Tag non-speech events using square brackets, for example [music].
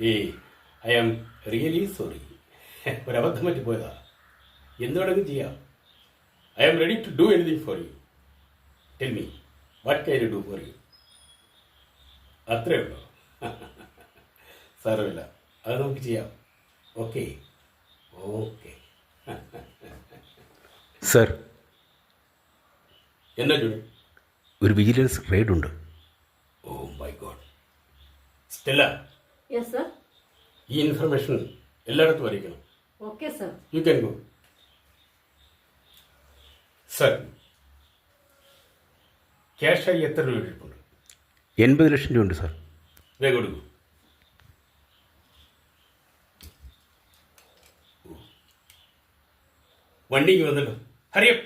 Eh I am really sorry ഒരബദ്ധം പറ്റി പോയതാ എന്ത് വേണമെങ്കിലും ചെയ്യാം. I am ready to do anything for you tell me what can I do for you അത്രേ ഉള്ളൂ. [laughs] സാരമില്ല. അത് നമുക്ക് ചെയ്യാം. ഓക്കെ ഓക്കെ സർ എന്നാ ജോണി? ഒരു വിജിലൻസ് റെയ്ഡ് ഉണ്ട്. ഓ my god Stella yes sir ഈ ഇൻഫർമേഷൻ എല്ലായിടത്തും അറിയിക്കണം. Okay sir you can go sir ക്യാഷായി എത്ര രൂപ ഇരിപ്പുണ്ട് എൺപത് ലക്ഷം രൂപ ഉണ്ട് സാർ വേഗം കൊടുക്കൂ. വണ്ടിക്ക് വന്നല്ലോ. ഹരിയപ്പ്